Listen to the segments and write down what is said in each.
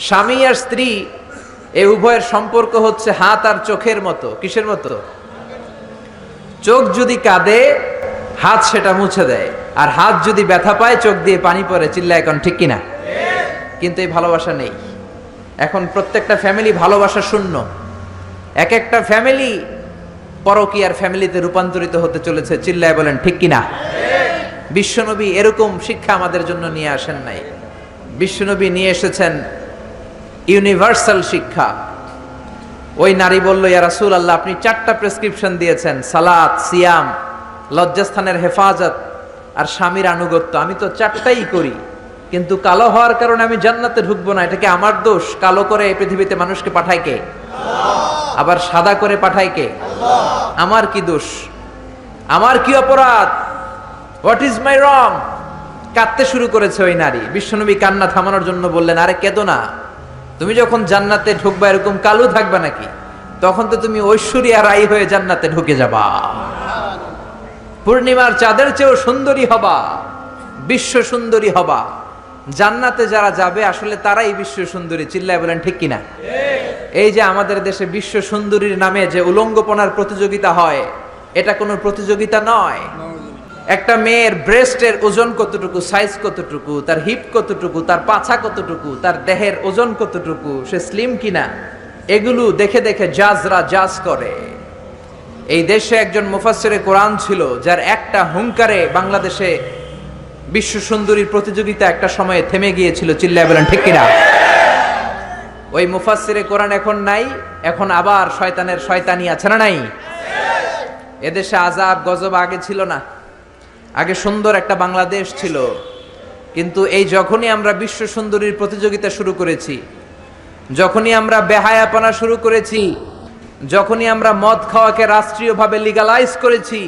স্বামী আর স্ত্রী এই উভয়ের সম্পর্ক হচ্ছে হাত আর চোখের মতো। কিসের মতো? চোখ যদি কাঁদে, হাত সেটা মুছে দেয়। আর হাত যদি ব্যথা পায়, চোখ দিয়ে পানি পড়ে। চিল্লা, এখন ঠিক কিনা? কিন্তু এই ভালোবাসা নেই। এখন প্রত্যেকটা ফ্যামিলি ভালোবাসা শূন্য। এক একটা ফ্যামিলি পরকীয়ার ফ্যামিলিতে রূপান্তরিত হতে চলেছে। চিল্লায় বলেন, ঠিক কিনা? বিশ্বনবী এরকম শিক্ষা আমাদের জন্য নিয়ে আসেন নাই। বিশ্বনবী নিয়ে এসেছেন ইউনিভার্সাল শিক্ষা। ওই নারী বলল, ইয়া রাসূল আল্লাহ আপনি চারটা প্রেসক্রিপশন দিয়েছেন, সালাত, সিয়াম, লজ্জাস্থানের হেফাজত আর স্বামীর আনুগত্য। আমি তো চারটাই করি, কিন্তু কালো হওয়ার কারণে আমি জান্নাতে ঢুকবো না। এটা কি আমার দোষ? কালো করে এই পৃথিবীতে মানুষকে পাঠায় কে? আবার সাদা করে পাঠায় কে? আমার কি দোষ? আমার কি অপরাধ? হোয়াট ইজ মাই রং কাঁদতে শুরু করেছে ওই নারী। বিশ্বনবী কান্না থামানোর জন্য বললেন, আরে কেঁদো না। তুমি যখন জান্নাতে ঢুকবা এরকম কালো থাকবে নাকি? তখন তো তুমি ঐশ্বরিয়া রাই হয়ে জান্নাতে ঢুকে যাবা। পূর্ণিমার চাঁদের চেয়েও সুন্দরী হবা, বিশ্ব সুন্দরী হবা। জান্নাতে যারা যাবে, আসলে তারাই বিশ্ব সুন্দরী। চিল্লায় বলেন, ঠিক কিনা? এই যে আমাদের দেশে বিশ্ব সুন্দরীর নামে যে উলঙ্গপনার প্রতিযোগিতা হয়, এটা কোনো প্রতিযোগিতা নয়। একটা মেয়ের ব্রেস্টের ওজন কতটুকু সাইজ কতটুকু, তার হিপ কতটুকু, তার পাছা কতটুকু, তার দেহের ওজন কতটুকু, সে স্লিম কিনা, এগুলো দেখে দেখে জাজরা জাজ করে। এই দেশে একজন মুফাসসিরে কোরআন ছিল, যার একটা হুঙ্কারে বাংলাদেশে বিশ্ব সুন্দরীর প্রতিযোগিতা একটা সময়ে থেমে গিয়েছিল, চিল্লায় বলেন, ঠিক কিনা? ওই মুফাসসিরে কোরআন এখন নাই, এখন আবার শয়তানের শয়তানি আছে না নাই? এদেশে আজাব গজব আগে ছিল না। আগে সুন্দর একটা বাংলাদেশ ছিল, কিন্তু এই যখনই আমরা বিশ্ব সুন্দরীর প্রতিযোগিতা শুরু করেছি, যখনই আমরা বেহায়াপনা শুরু করেছি, যখনই আমরা মদ খাওয়াকে রাষ্ট্রীয়ভাবে লিগালাইজ করেছি,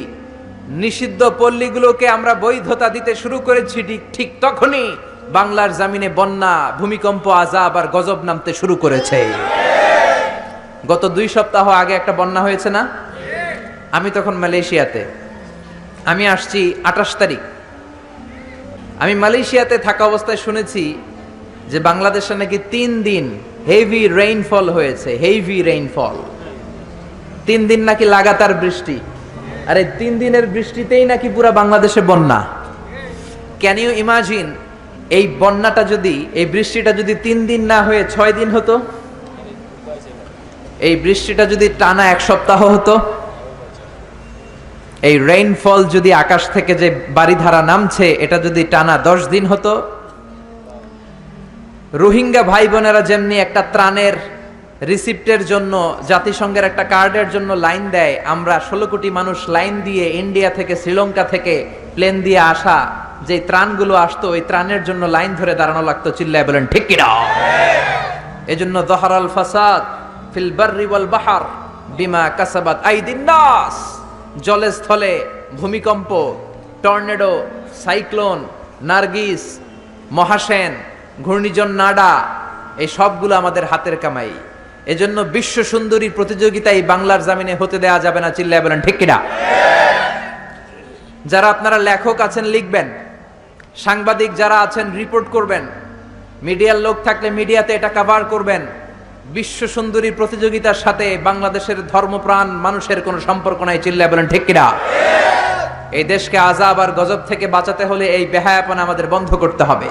নিষিদ্ধ পল্লীগুলোকে আমরা বৈধতা দিতে শুরু করেছি, ঠিক ঠিক তখনই বাংলার জামিনে বন্যা, ভূমিকম্প, আজাব আর গজব নামতে শুরু করেছে। গত দুই সপ্তাহ আগে একটা বন্যা হয়েছে না? আমি তখন মালয়েশিয়াতে। আমি আসছি আঠাশ তারিখ। আমি মালয়েশিয়াতে থাকা অবস্থায় শুনেছি যে বাংলাদেশে নাকি তিন দিন হেভি রেইনফল হয়েছে হেভি রেইনফল তিন দিন নাকি লাগাতার বৃষ্টি। আর, তিন দিনের বৃষ্টিতেই নাকি পুরা বাংলাদেশে বন্যা। ক্যান ইউ ইমাজিন এই বন্যাটা যদি, এই বৃষ্টিটা যদি তিন দিন না হয়ে ছয় দিন হতো? এই বৃষ্টিটা যদি টানা এক সপ্তাহ হতো? এই রেইনফল যদি আকাশ থেকে যে বাড়িধারা নামছে, এটা যদি টানা দশ দিন হতো, রোহিঙ্গা ভাই বোনেরা যেমনি একটা ত্রাণের রিসিপ্টের জন্য, জাতিসংঘের একটা কার্ডের জন্য লাইন দেয়, আমরা ষোলো কোটি মানুষ লাইন দিয়ে ইন্ডিয়া থেকে, শ্রীলঙ্কা থেকে প্লেন দিয়ে আসা যে ত্রাণগুলো আসতো, ওই ত্রাণের জন্য লাইন ধরে দাঁড়ানো লাগতো, চিল্লায় বলেন, ঠিক কিনা এজন্য দহরাল ফাসাদ ফিল বাহার বিমা কাসাবাত আইদিন নাস। জলে স্থলে ভূমিকম্প, টর্নেডো, সাইক্লোন, নার্গিস, মহাসেন, ঘূর্ণিঝড় নাডা, এই সবগুলো আমাদের হাতের কামাই। এজন্য বিশ্ব সুন্দরী প্রতিযোগিতায় বাংলার জামিনে হতে দেয়া যাবে না চিল্লায় বলেন, ঠিক কিনা? যারা আপনারা লেখক আছেন, লিখবেন। সাংবাদিক যারা আছেন রিপোর্ট করবেন। মিডিয়ার লোক থাকলে মিডিয়াতে এটা কভার করবেন। বিশ্ব সুন্দরী প্রতিযোগিতার সাথে বাংলাদেশের ধর্মপ্রাণ মানুষের কোনো সম্পর্ক নাই, চিল্লায় বলেন, ঠিক কিনা? এই দেশকে আজাব আর গজব থেকে বাঁচাতে হলে এই বেহায়াপনা আমাদের বন্ধ করতে হবে।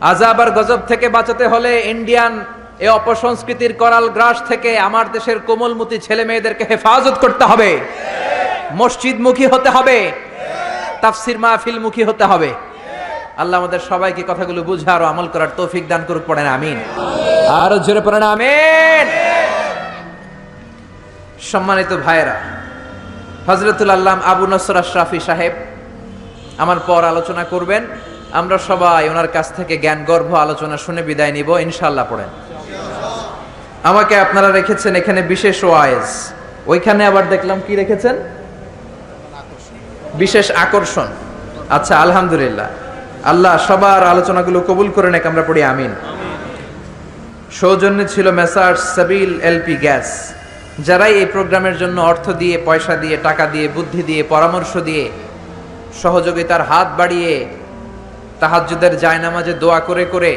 আজাব আর গজব থেকে বাঁচাতে হলে ইন্ডিয়ান এ অপসংস্কৃতির করাল গ্রাস থেকে আমার দেশের কোমলমতি ছেলে মেয়েদেরকে হেফাজত করতে হবে। মসজিদমুখী হতে হবে। তাফসির মাহফিলমুখী হতে হবে। আল্লাহ আমাদের সবাইকে কথাগুলো বুঝে আরও আমল করার তৌফিক দান করুক, পড়েন, আমিন। আরও জোরে পড়েন, আমিন। সম্মানিত ভাইয়েরা হজরতুল আল্লাহ আবু নসর আশরাফি সাহেব আমার পর আলোচনা করবেন। আমরা সবাই ওনার কাছ থেকে জ্ঞান গর্ভ আলোচনা শুনে বিদায় নিব ইনশাল্লাহ পড়েন। আমাকে আপনারা রেখেছেন এখানে বিশেষ ওয়াইজ। ওইখানে আবার দেখলাম কি রেখেছেন? বিশেষ আকর্ষণ। আচ্ছা আলহামদুলিল্লাহ। আল্লাহ সবার আলোচনাগুলো কবুল করে নেক, আমরা পড়ি আমিন। সৌজন্যে ছিল মেসার সাবিল এলপি গ্যাস, যারাই এই প্রোগ্রামের জন্য অর্থ দিয়ে, পয়সা দিয়ে, টাকা দিয়ে, বুদ্ধি দিয়ে, পরামর্শ দিয়ে সহযোগিতার হাত বাড়িয়ে তাহাজ্জুদের জায়নামাজে দোয়া করে করে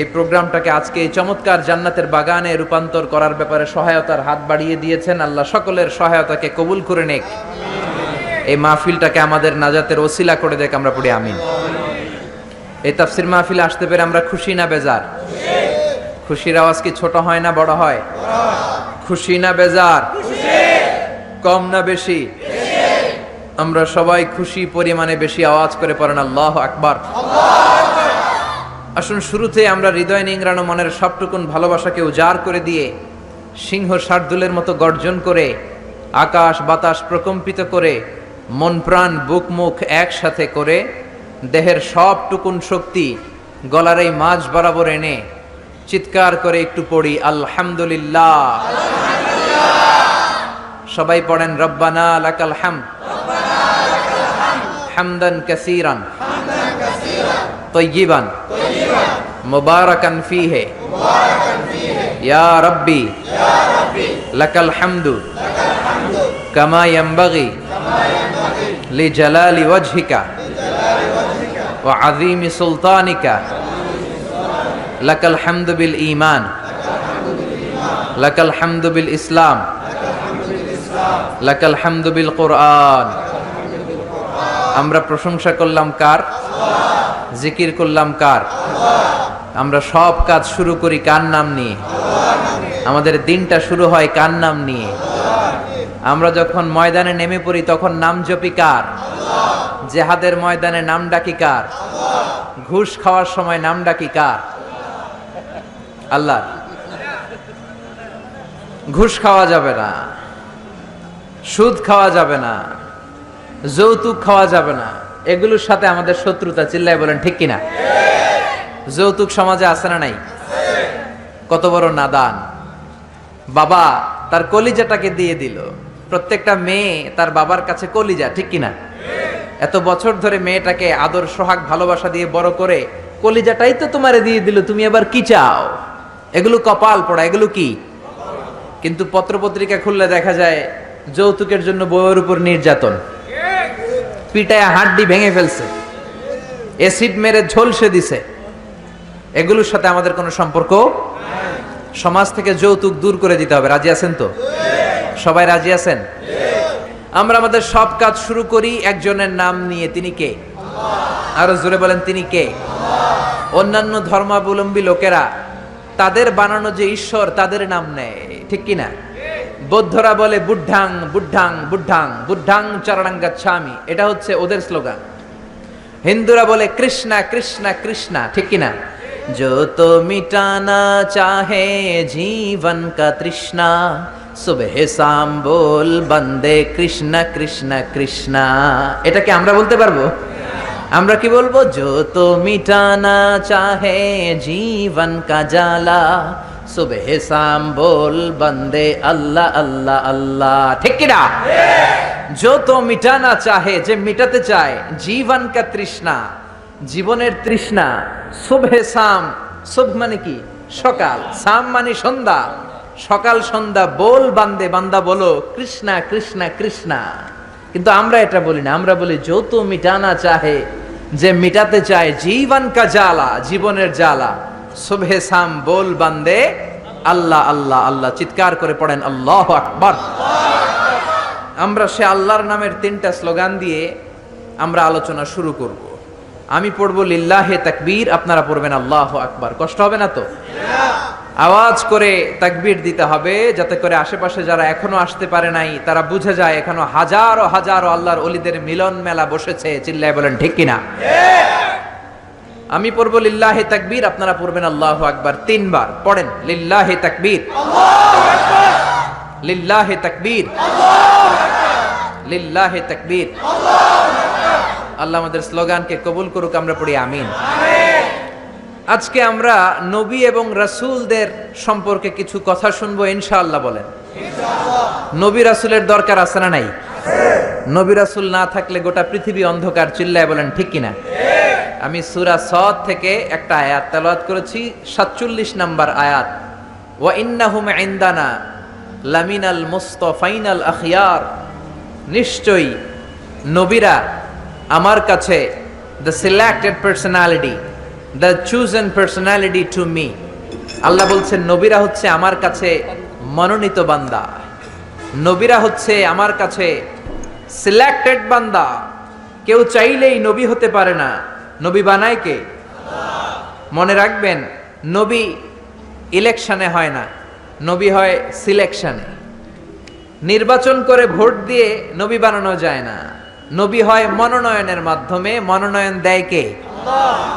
এই প্রোগ্রামটাকে আজকে এই চমৎকার জান্নাতের বাগানে রূপান্তর করার ব্যাপারে সহায়তার হাত বাড়িয়ে দিয়েছেন। আল্লাহ সকলের সহায়তাকে কবুল করে নেক। এই মাহফিলটাকে আমাদের নাজাতের ওসিলা করে দেখ আমরা পড়ি আমিন। এই তাফসির মাহফিলে আসতে পেরে আমরা খুশি না বেজার? খুশির আওয়াজ কি ছোট হয় না বড় হয়? খুশি না বেজার? কম না বেশি? আমরা সবাই খুশি পরিমাণে বেশি আওয়াজ করে পড়েন, আল্লাহ আকবার। আসুন শুরুতে আমরা হৃদয় নিংড়ানো মনের সবটুকুন ভালোবাসাকে উজাড় করে দিয়ে, সিংহ শার্দুলের মতো গর্জন করে, আকাশ বাতাস প্রকম্পিত করে, মন প্রাণ বুক মুখ একসাথে করে দেহের সব টুকুন শক্তি গলার এই মাছ বরাবর এনে চিৎকার করে একটু পড়ি, আলহামদুলিল্লাহ। সবাই পড়েন, রব্বানা লাকাল হাম হামদান কাসিরান। তৈবান মুবারকান ফিহে। ইয়া রব্বি। লাকাল হামদু। কামা ইয়ামবাগি লিজালালি ওয়াজহিকা। ও আজিমি সুলতানিকা, লাকাল হামদুবিল ইমান লাকাল হামদুবিল ইসলাম, লাকাল হামদুবিল কোরআন। আমরা প্রশংসা করলাম কার? জিকির করলাম কার? আমরা সব কাজ শুরু করি কার নাম নিয়ে? আমাদের দিনটা শুরু হয় কার নাম নিয়ে? আমরা যখন ময়দানে নেমে পড়ি, তখন নাম জপি কার? জেহাদের ময়দানে নাম ডাকি কার? ঘুষ খাওয়ার সময় নাম ডাকি কার? আল্লাহ ঘুষ খাওয়া যাবে না। সুদ খাওয়া যাবে না। যৌতুক খাওয়া যাবে না। এগুলোর সাথে আমাদের শত্রুতা চিল্লাই বলেন, ঠিক কিনা? যৌতুক সমাজে আছে না নাই? কত বড় নাদান। বাবা তার কলিজাটাকে দিয়ে দিল। প্রত্যেকটা মেয়ে তার বাবার কাছে কলিজা, ঠিক কিনা? এত বছর ধরে মেয়েটাকে আদর, সোহাগ, ভালোবাসা দিয়ে বড় করে কলিজাটাই তো তোমারে দিয়ে দিল, তুমি এবার কি চাও? এগুলো কপাল পড়া, এগুলো কি? কিন্তু পত্রপত্রিকা খুললে দেখা যায় যৌতুকের জন্য বউয়ের উপর নির্যাতন। পিটায় হাড্ডি ভেঙে ফেলছে। এসিড মেরে ঝলসে দিছে। এগুলোর সাথে আমাদের কোনো সম্পর্ক? সমাজ থেকে যৌতুক দূর করে দিতে হবে, রাজি আছেন তো? সবাই রাজি আছেন আমরা আমাদের সব কাজ শুরু করি একজনের নাম নিয়ে তিনি কে আরো জোরে বলেন তিনি কে অন্যান্য ধর্মাবলম্বী লোকেরা তাদের বানানো যে ঈশ্বর তাদের নাম নেয় ঠিক কিনা বৌদ্ধরা বলে বুদ্ধাং বুদ্ধাং বুদ্ধাং বুদ্ধাং চরণাঙ্গাচ্ছামি এটা হচ্ছে ওদের স্লোগান হিন্দুরা বলে কৃষ্ণা কৃষ্ণা কৃষ্ণা ঠিক কিনা जो तो मिटाना चाहे जीवन का तृष्णा সুবেহ সাম্বুল বন্দে কৃষ্ণ কৃষ্ণ কৃষ্ণ। এটা কি আমরা বলতে পারব? আমরা কি বলব? যত মিটানা চাহে জীবন কা জালা সুবেহ সাম্বুল বন্দে আল্লাহ আল্লাহ আল্লাহ। ঠিক কিনা যত মিটানা চাহে, যে মিটাতে চায় জীবন কা তৃষ্ণা, জীবনের তৃষ্ণা। শুভে সাম শুভ মানে কি? সকাল। সাম মানে সন্ধ্যা। সকাল সন্ধ্যা বল বান্দে, বান্দা বলো, কৃষ্ণা কৃষ্ণা কৃষ্ণা। কিন্তু আমরা এটা বলি না, আমরা বলি যৌত মিটানা চাহে, যে মিটাতে চায় জীবন কা জ্বালা, জীবনের জ্বালা। শুভে সাম বল বান্দে, আল্লাহ আল্লাহ আল্লাহ। চিৎকার করে পড়েন, আল্লাহ আকবার। আমরা সে আল্লাহর নামের তিনটা স্লোগান দিয়ে আমরা আলোচনা শুরু করব। আমি পড়ব লিল্লাহে তাকবীর, আপনারা পড়বেন আল্লাহ আকবার। কষ্ট হবে না তো? আওয়াজ করে তাকবীর দিতে হবে যাতে করে আশেপাশে যারা এখনও আসতে পারে নাই তারা বুঝে যায় এখনও হাজারো হাজারো আল্লাহর অলিদের মিলন মেলা বসেছে চিল্লায় বলেন ঠিক কিনা আমি পড়ব লিল্লাহে তাকবীর আপনারা পড়বেন আল্লাহ আকবার তিনবার পড়েন লিল্লাহে তাকবীর লিল্লাহে তাকবীর লিল্লাহে তাকবীর আল্লাহ আমাদের স্লোগানকে কবুল করুক আমরা পড়ি আমিন আজকে আমরা নবী এবং রাসুলদের সম্পর্কে কিছু কথা শুনব ইনশাআল্লাহ বলেন। নবী রাসূলের দরকার আছে না নাই? নবী রাসূল না থাকলে গোটা পৃথিবী অন্ধকার চিল্লায় বলেন ঠিক কিনা? আমি সুরা সদ থেকে একটা আয়াত তেলাওয়াত করেছি 47 নাম্বার আয়াত। ওয়া ইন্নাহুম ইনদানা লামিনাল মুস্তাফাইনাল আখিয়ার। নিশ্চয়ই নবীরা আমার কাছে the selected personality the chosen personality to me Allah বলছেন, নবীরা হচ্ছে আমার কাছে মনোনীত বান্দা। নবীরা হচ্ছে আমার কাছে সিলেক্টেড বান্দা। কেউ চাইলেই নবী হতে পারে না। নবী বানায় কে? মনে রাখবেন, নবী ইলেকশনে হয় না। নবী হয় সিলেকশনে নির্বাচন করে ভোট দিয়ে নবী বানানো যায় না। নবী হয় মনোনয়নের মাধ্যমে মনোনয়ন দেয় কে?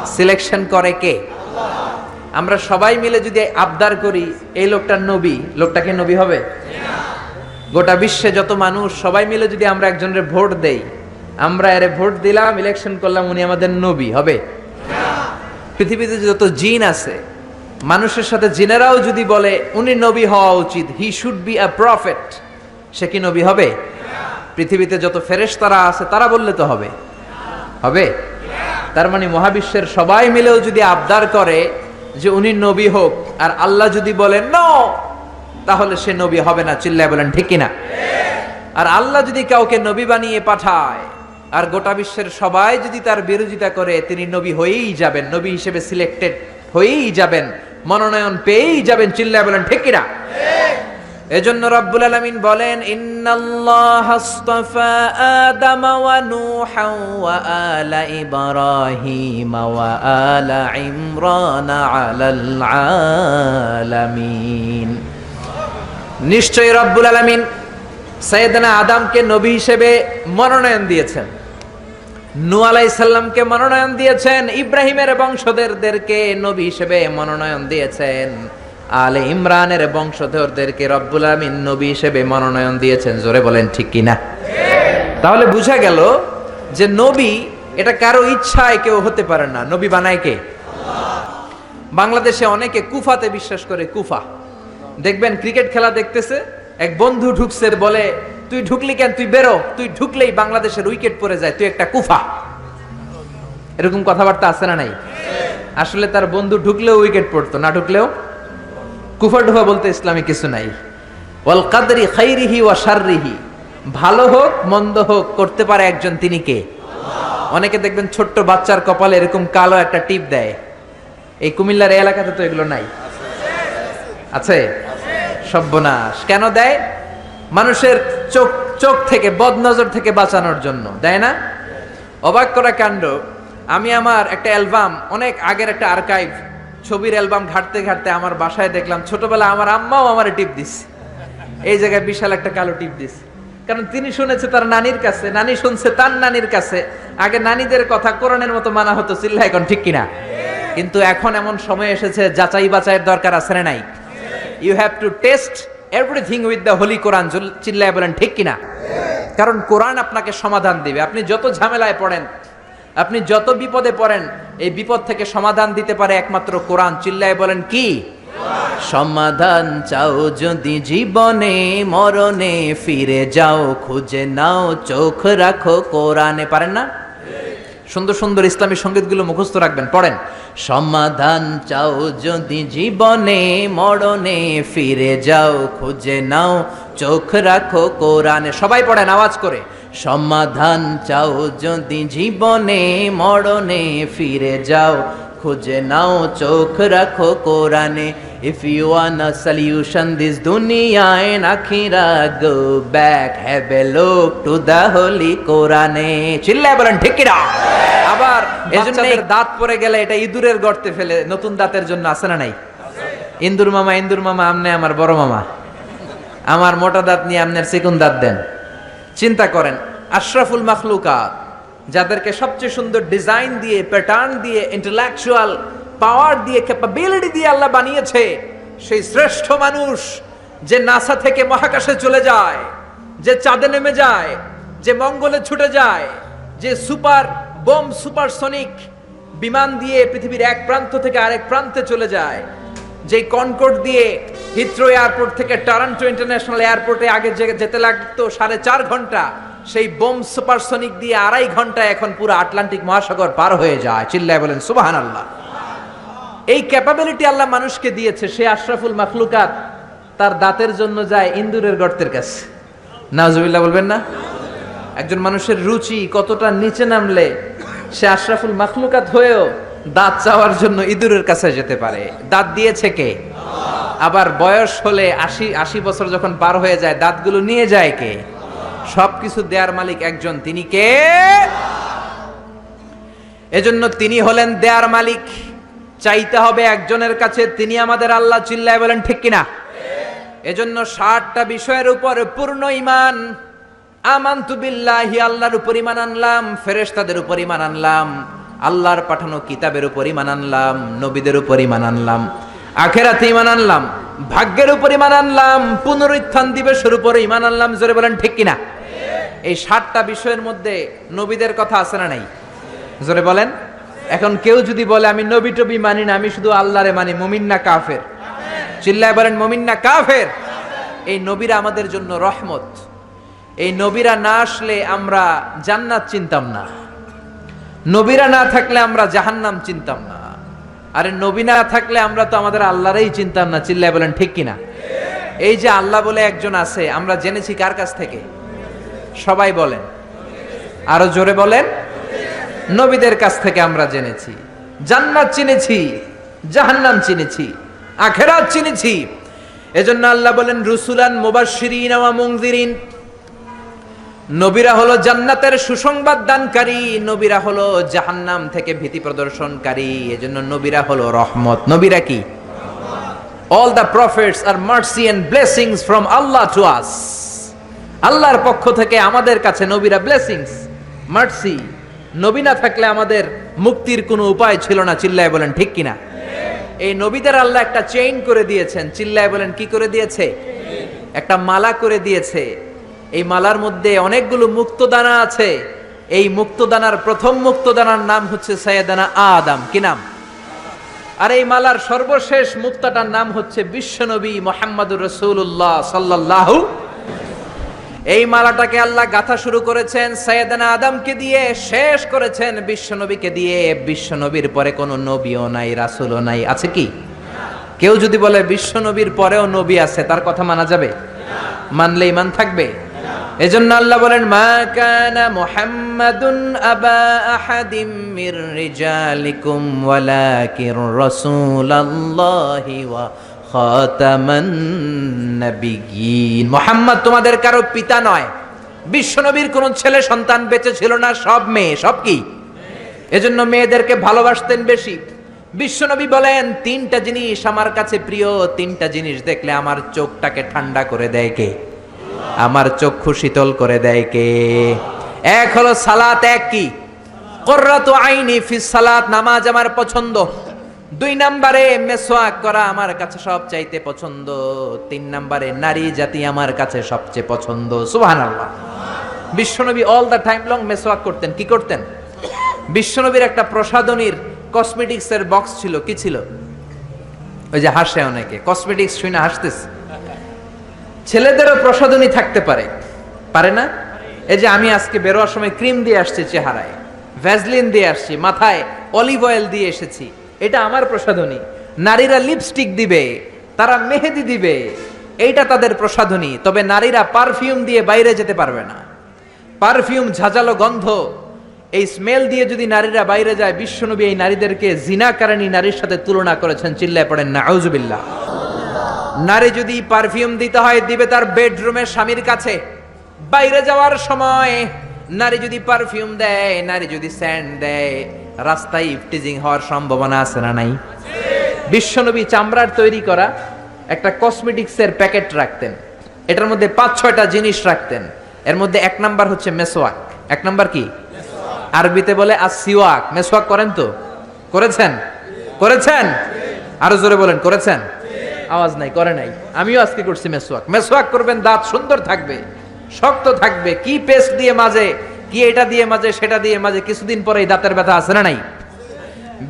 সিলেকশন করে কে? আমরা সবাই মিলে যদি আবদার করি এই লোকটা নবী লোকটাকে নবী হবে? গোটা বিশ্বে যত মানুষ সবাই মিলে যদি আমরা একজনের ভোট দেই আমরা এর ভোট দিলাম ইলেকশন করলাম উনি আমাদের নবী হবে? পৃথিবীতে যত জিন আছে মানুষের সাথে জিনেরাও যদি বলে উনি নবী হওয়া উচিত he should be a prophet সে কি নবী হবে? পৃথিবীতে যত ফেরেস তারা আছে, তারা বললে তো হবে। হবে? তার মানে মহাবিশ্বের সবাই মিলেও যদি আবদার করে যে উনি নবী হোক, আর আল্লাহ যদি বলেন, ন তাহলে সে নবী হবে না। চিল্লায় বলেন, ঠিক কিনা? আর আল্লাহ যদি কাউকে নবী বানিয়ে পাঠায়, আর গোটা বিশ্বের সবাই যদি তার বিরোধিতা করে, তিনি নবী হয়েই যাবেন, নবী হিসেবে সিলেক্টেড হয়েই যাবেন, মনোনয়ন পেয়েই যাবেন, চিল্লায় বলেন, ঠিক কিনা? এজন্য রব্বুল আলামিন বলেন, ইন্নাল্লাহ আলা আলা নিশ্চয়ই রব্বুল আলামিন সৈয়দনা আদমকে নবী হিসেবে মনোনয়ন দিয়েছেন। নূ আলাই সাল্লামকে মনোনয়ন দিয়েছেন, ইব্রাহিমের বংশধরদেরকে নবী হিসেবে মনোনয়ন দিয়েছেন। আলে ইমরানের বংশধরদেরকে রব্বুল আমিন নবী হিসেবে মনোনয়ন দিয়েছেন। জোরে বলেন, ঠিক কিনা? তাহলে বুঝা গেল যে নবী, এটা কারও ইচ্ছায় কেউ হতে পারে না। নবী বানায় কে? বাংলাদেশে অনেকে কুফাতে বিশ্বাস করে, কুফা। দেখবেন ক্রিকেট খেলা দেখতেছে, এক বন্ধু ঢুকছে, বলে, তুই ঢুকলি কেন? তুই বেরো। তুই ঢুকলেই বাংলাদেশের উইকেট পড়ে যায়। তুই একটা কুফা। এরকম কথাবার্তা আছে না নাই? আসলে তার বন্ধু ঢুকলেও উইকেট পড়তো, না ঢুকলেও? কুফা ডুফা বলতে ইসলামে কিছু নাই। ওয়াল কাদরি খাইরিহি ওয়া শাররিহি। ভালো হোক, মন্দ হোক, করতে পারে একজন তিনি কে? অনেকে দেখবেন ছোট্ট বাচ্চার কপালে এরকম কালো একটা টিপ দেয়। এই কুমিল্লার এলাকাতে তো এগুলো নাই। আছে? সর্বনাশ কেন দেয়? মানুষের চোখ চোখ থেকে, বদনজর থেকে বাঁচানোর জন্য। দেয় না? অবাক করা কাণ্ড। আমি আমার একটা অ্যালবাম, অনেক আগের একটা আর্কাইভ ছবির অ্যালবাম ঘাটতে ঘাটতে আমার বাসায় দেখলাম, ছোটবেলা আমার আম্মাও আমার টিপ দিস এই জায়গায় বিশাল একটা কালো টিপ দিস কারণ তিনি শুনেছে তার নানির কাছে, নানি শুনছে তার নানির কাছে। আগে নানিদের কথা কোরআনের মতো মানা হতো চিল্লা এখন ঠিক কিনা? কিন্তু এখন এমন সময় এসেছে, যাচাই বাছাইয়ের দরকার আছে না নাই? You have to test everything with the holy Quran চিল্লায় বলেন ঠিক কিনা? কারণ কোরআন আপনাকে সমাধান দিবে। আপনি যত ঝামেলায় পড়েন আপনি যত বিপদে পড়েন, এই বিপদ থেকে সমাধান দিতে পারে একমাত্র কোরআন। চিল্লায় বলেন কি? সমাধান চাও যদি জীবনে, মরণে ফিরে যাও, খুঁজে নাও, চোখ রাখো কোরআনে। পারেন না? সুন্দর সুন্দর ইসলামী সঙ্গীতগুলো মুখস্থ রাখবেন, পড়েন। সমাধান চাও যদি জীবনে, মরণে ফিরে যাও, খুঁজে নাও, চোখ রাখো কোরআনে। সবাই পড়েন, আওয়াজ করে। সমাধান চাও যদি জীবনে, মরণে ফিরে যাও। খুঁজে নাও, চোখ রাখো কোরআনে। If you want a solution this দুনিয়ায় নাখিরা go back have a look to the holy কোরআনে চিল্লায় বলেন, ঠিক কিনা? আবার এজন্য দাঁত পড়ে গেলে এটা ইঁদুরের গর্তে ফেলে, নতুন দাঁতের জন্য, আছে না নাই? ইন্দুর মামা ইন্দুর মামা, আমনে আমার বড় মামা। আমার মোটা দাঁত নিয়ে আপনার চিকুন দাঁত দেন। চিন্তা করেন, আশরাফুল মাখলুকাত, যাদেরকে সবচেয়ে সুন্দর ডিজাইন দিয়ে প্যাটার্ন দিয়ে ইন্টেলেকচুয়াল পাওয়ার দিয়ে ক্যাপাবিলিটি দিয়ে আল্লাহ বানিয়েছে, সেই শ্রেষ্ঠ মানুষ যে নাসা থেকে মহাকাশে চলে যায়, যে চাঁদে নেমে যায়, যে মঙ্গলে ছুটে যায়, যে সুপার বোম, সুপারসনিক বিমান দিয়ে পৃথিবীর এক প্রান্ত থেকে আরেক প্রান্তে চলে যায় যে কনকোর্ড দিয়ে হিথ্রো এয়ারপোর্ট থেকে টরন্টো ইন্টারন্যাশনাল এয়ারপোর্টে আগে যেতে লাগতো সাড়ে চার ঘণ্টা, সেই বোম সুপারসনিক দিয়ে আড়াই ঘণ্টা এখন পুরো আটলান্টিক মহাসাগর পার হয়ে যায়। চিল্লায় বলেন সুবাহান আল্লাহ এই ক্যাপাবিলিটি আল্লাহ মানুষকে দিয়েছে, সে আশরাফুল মাখলুকাত তার দাঁতের জন্য যায় ইন্দুরের গর্তের কাছে। নাজুবিল্লাহ বলবেন না? একজন মানুষের রুচি কতটা নিচে নামলে সে আশরাফুল মাখলুকাত হয়েও দাঁত চাওয়ার জন্য ইঁদুরের কাছে যেতে পারে। দাঁত দিয়েছে কে? আবার বয়স হলে আশি আশি বছর যখন পার হয়ে যায়, দাঁতগুলো নিয়ে যায় কে? সবকিছু দেয়ার মালিক একজন। তিনি কে? এজন্য তিনি হলেন দেয়ার মালিক। চাইতে হবে একজনের কাছে, তিনি আমাদের আল্লাহ চিল্লায় বলেন, ঠিক কিনা? এজন্য ষাটটা বিষয়ের উপর পূর্ণ ইমান আমান্তু বিল্লাহি, আল্লাহর উপর ইমান আনলাম, ফেরেশতাদের উপর ইমান আনলাম। আল্লাহর পাঠানো কিতাবের উপর ইমান আনলাম নবীদের উপর ইমান আনলাম আখেরাতে ইমান আনলাম ভাগ্যের উপর ইমান আনলাম পুনরুত্থান দিবসের উপর ইমান আনলাম জোরে বলেন ঠিক কিনা? এই সাতটা বিষয়ের মধ্যে নবীদের কথা আছে না নাই? জোরে বলেন? এখন কেউ যদি বলে, আমি নবী টবি মানি না, আমি শুধু আল্লাহরে মানি, মুমিন না কাফের। চিল্লায় বলেন, মুমিন না কাফের? এই নবীরা আমাদের জন্য রহমত। এই নবীরা না আসলে আমরা জান্নাত চিনতাম না। নবীরা না থাকলে আমরা জাহান্নাম চিনতাম না। আরে নবী না থাকলে আমরা তো আমাদের আল্লাহরই চিনতাম না। চিল্লায় বলেন, ঠিক কিনা? এই যে আল্লাহ বলে একজন আছে, আমরা জেনেছি কার কাছ থেকে? সবাই বলেন। আরও জোরে বলেন। নবীদের কাছ থেকে আমরা জেনেছি। জান্নাত চিনেছি, জাহান্নাম চিনেছি, আখেরাত চিনেছি। এজন্য আল্লাহ বলেন, রুসুলান মুবাশশিরিন ওয়া মুনজিরিন। নবীরা হলো জান্নাতের সুসংবাদ দানকারী, নবীরা হলো জাহান্নাম থেকে ভীতি প্রদর্শনকারী, এজন্য নবীরা হলো রহমত। নবীরা কি? All the prophets are mercy and blessings from Allah to us আল্লাহর পক্ষ থেকে আমাদের কাছে নবীরা ব্লেসিংস মার্সি নবী না থাকলে আমাদের মুক্তির কোনো উপায় ছিল না, চিল্লায় বলেন, ঠিক কিনা? এই নবীদের আল্লাহ একটা চেইন করে দিয়েছেন, চিল্লায় বলেন, কি করে দিয়েছে? একটা মালা করে দিয়েছে। এই মালার মধ্যে অনেকগুলো মুক্তদানা আছে। এই মুক্তদানার প্রথম মুক্তদানার নাম হচ্ছে সৈয়দানা আদম। কি নাম? আর এই মালার সর্বশেষ মুক্তাটার নাম হচ্ছে বিশ্বনবী মোহাম্মদুর রসুল্লাহ সাল্লাল্লাহু এই মালাটাকে আল্লাহ গাথা শুরু করেছেন সৈয়দানা আদমকে দিয়ে, শেষ করেছেন বিশ্বনবীকে দিয়ে। বিশ্বনবীর পরে কোনো নবীও নাই, রাসূলও নাই। আছে কি? কেউ যদি বলে বিশ্বনবীর পরেও নবী আছে, তার কথা মানা যাবে? মানলে ইমান থাকবে? এজন্য আল্লাহ বলেন, মা কানা মুহাম্মাদুন আবা আহাদিম মির রিজালিকুম ওয়ালাকিন রাসূলুল্লাহি ওয়া খাতামান নাবিয়িন মুহাম্মদ তোমাদের কারও পিতা নয়। বিশ্বনবীর কোন ছেলে সন্তান বেঁচে ছিল না, সব মেয়ে, সব কি? এজন্য মেয়েদেরকে ভালোবাসতেন বেশি। বিশ্বনবী বলেন, তিনটা জিনিস আমার কাছে প্রিয়, তিনটা জিনিস দেখলে আমার চোখটাকে ঠান্ডা করে দেয় কে? আমার চক্ষু শীতল করে দেয় কে? এক হলো সালাত এক কি? কর্রাত আইনি ফি সালাত, নামাজ আমার পছন্দ। দুই নম্বরে মেসোয়াক করা আমার কাছে সব চাইতে পছন্দ। তিন নম্বরে নারী জাতি আমার কাছে সবচেয়ে পছন্দ। সুহান আল্লাহ বিশ্বনবী অল দ্য টাইম লং মেসোয়াক করতেন। কি করতেন? বিশ্বনবীর একটা প্রসাধনীর কসমেটিক্স এর বক্স ছিল। কি ছিল? ওই যে হাসে অনেকে। কসমেটিক্স শুনে হাসতেছে। ছেলেদেরও প্রসাধনী থাকতে পারে। পারে না? এই যে আমি আজকে বেরোয়ার সময় ক্রিম দিয়ে আসছি চেহারায় ভ্যাজলিন দিয়ে আসছি, মাথায় অলিভ অয়েল দিয়ে এসেছি। এটা আমার প্রসাধনী নারীরা লিপস্টিক দিবে, তারা মেহেদি দিবে, এইটা তাদের প্রসাধনী তবে নারীরা পারফিউম দিয়ে বাইরে যেতে পারবে না। পারফিউম, ঝাঁঝালো গন্ধ, এই স্মেল দিয়ে যদি নারীরা বাইরে যায়, বিশ্বনবী এই নারীদেরকে জিনাকারানি নারীর সাথে তুলনা করেছেন, চিল্লায় পড়েন না আউজুবিল্লাহ নারী যদি পারফিউম দিতে হয়, দিবে তার বেডরুমে স্বামীর কাছে। বাইরে যাওয়ার সময় নারী যদি পারফিউম দেয়, নারী যদি স্যান্ড দেয়, রাস্তায় ইফটিজিং হওয়ার সম্ভাবনা আছে না নাই? বিশ্বনবী চামড়ার তৈরি করা একটা কসমেটিক্সের প্যাকেট রাখতেন। এটার মধ্যে পাঁচ, ছয়টা জিনিস রাখতেন। এর মধ্যে এক নাম্বার হচ্ছে মেসোয়াক এক নাম্বার কি? আরবিতে বলে আসিওয়াক মেসোয়াক করেন তো? করেছেন? করেছেন? আরও জোরে বলেন, করেছেন? আওয়াজ নাই, করে নাই। আমিও আজকে করছি মেসোয়াক মেসোয়াক করবেন, দাঁত সুন্দর থাকবে, শক্ত থাকবে। কি পেস্ট দিয়ে মাঝে, কি এটা দিয়ে মাঝে, সেটা দিয়ে মাঝে, কিছুদিন পরে দাঁতের ব্যথা আছে না নাই?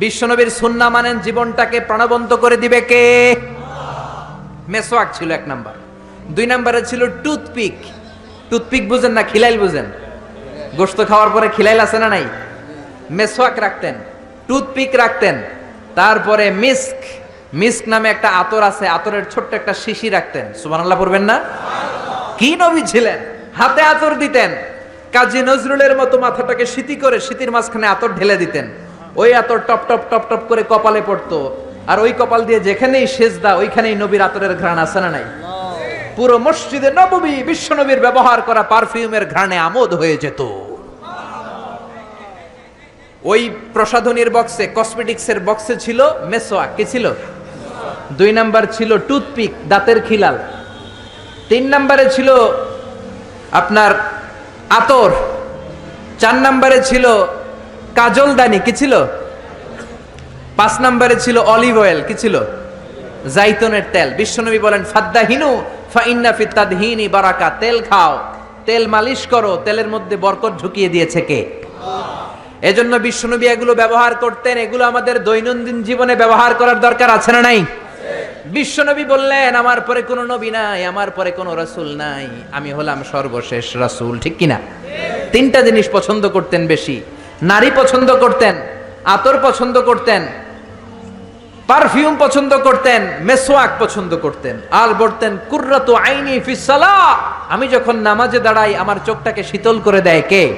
বিশ্বনবীর সুন্না মানেন জীবনটাকে প্রাণবন্ত করে দিবে কে? মেসোয়াক ছিল এক নাম্বার। দুই নাম্বারে ছিল টুথপিক। টুথপিক বুঝেন না, খিলাইল বুঝেন? গোস্ত খাওয়ার পরে খিলাইল আছে না নাই? মেসোয়াক রাখতেন, টুথপিক রাখতেন, তারপরে মিস্ক মিস্ক নামে একটা আতর আছে, আতরের ছোট্ট একটা শিশি রাখতেন। সুবহানাল্লাহ পড়বেন না? কি নবী ছিলেন? হাতে আতর দিতেন। কাজী নজরুলের মতো মাথাটাকে শীতি করে শীতির মাঝখানে আতর ঢেলে দিতেন। ওই এত টপ টপ টপ টপ করে কপালে পড়তো। আর ওই কপাল দিয়ে যেখানেই সেজদা, ওইখানেই নবীর আতরের ঘ্রাণ আছে না নাই? পুরো মসজিদে নববী বিশ্ব নবীর ব্যবহার করা পারফিউমের ঘ্রাণে আমোদ হয়ে যেত। ওই প্রসাধনীর বক্সে কসমেটিক্সের বক্সে ছিল মেসোয়া। কি ছিল? দুই নাম্বার ছিল টুথপিক, দাঁতের খিলাল। তিন নাম্বারে ছিল আপনার আতর। চার নাম্বারে ছিল কাজলদানি কি ছিল? পাঁচ নাম্বারে ছিল অলিভ অয়েল, কি ছিল? জাইতনের তেল। বিশ্বনবী বলেন, ফাদ্দাহিনু ফাইন্না ফিত্তাদহিনী বারাকা, তেল খাও, তেল মালিশ করো, তেলের মধ্যে বরকত ঢুকিয়ে দিয়েছে কে? এজন্য বিশ্বনবী এগুলো ব্যবহার করতেন, এগুলো আমাদের দৈনন্দিন জীবনে ব্যবহার করার দরকার আছে না নাই? বিশ্বনবী বললেন, আমার পরে কোনো নবী নাই, আমার পরে কোনো রাসূল নাই। আমি হলাম সর্বশেষ রাসূল। ঠিক কিনা? তিনটা জিনিস পছন্দ করতেন বেশি। নারী পছন্দ করতেন, আতর পছন্দ করতেন, পারফিউম পছন্দ করতেন মেসোয়াক পছন্দ করতেন। আর বলতেন, কুর্রাতু আইনি ফিসালা আমি যখন নামাজে দাঁড়াই, আমার চোখটাকে শীতল করে দেয় কে?